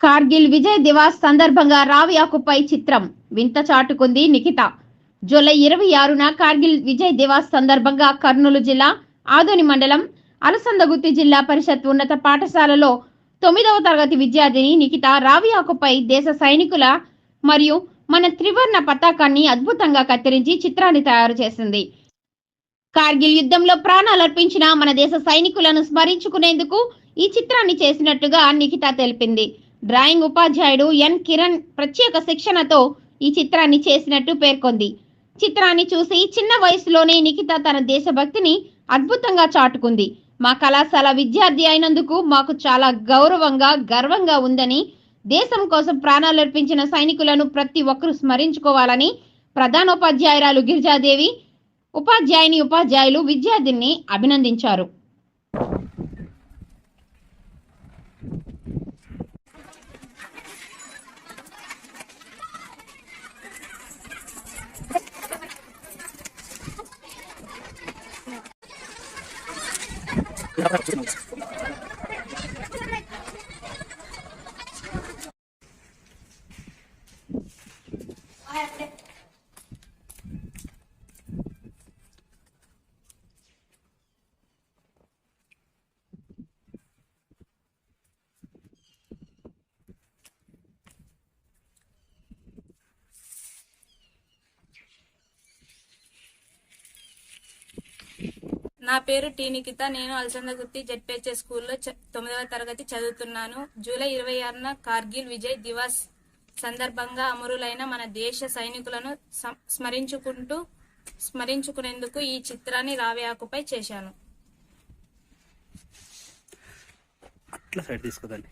కార్గిల్ విజయ్ దివాస్ సందర్భంగా రావియాకుపై చిత్రం. వింత చాటుకుంది నిఖిత. జూలై ఇరవై ఆరున కార్గిల్ విజయ్ దివాస్ సందర్భంగా కర్నూలు జిల్లా ఆదోని మండలం అలసందగుత్తి జిల్లా పరిషత్ ఉన్నత పాఠశాలలో తొమ్మిదవ తరగతి విద్యార్థిని నిఖిత రావియాకుపై దేశ సైనికుల మరియు మన త్రివర్ణ పతాకాన్ని అద్భుతంగా కత్తిరించి చిత్రాన్ని తయారు చేసింది. కార్గిల్ యుద్ధంలో ప్రాణాలర్పించిన మన దేశ సైనికులను స్మరించుకునేందుకు ఈ చిత్రాన్ని చేసినట్టుగా నిఖిత తెలిపింది. డ్రాయింగ్ ఉపాధ్యాయుడు ఎన్ కిరణ్ ప్రత్యేక శిక్షణతో ఈ చిత్రాన్ని చేసినట్టు పేర్కొంది. చిత్రాన్ని చూసి చిన్న వయసులోనే నిఖిత తన దేశభక్తిని అద్భుతంగా చాటుకుంది. మా కళాశాల విద్యార్థి అయినందుకు మాకు చాలా గౌరవంగా గర్వంగా ఉందని దేశం కోసం ప్రాణాలర్పించిన సైనికులను ప్రతి ఒక్కరూ స్మరించుకోవాలని ప్రధానోపాధ్యాయురాలు గిరిజాదేవి ఉపాధ్యాయుని ఉపాధ్యాయులు విద్యార్థిని అభినందించారు. はい、あ出がと。నా పేరు టీ నిఖిత. నేను అలసందగుత్తి జడ్పేచే స్కూల్లో తొమ్మిదవ తరగతి చదువుతున్నాను. జూలై ఇరవై ఆరున కార్గిల్ విజయ్ దివాస్ సందర్భంగా అమరులైన మన దేశ సైనికులను స్మరించుకుంటూ స్మరించుకునేందుకు ఈ చిత్రాన్ని రావ్యాకుపై చేశాను. అట్లా సైడ్ తీసుకోదండి.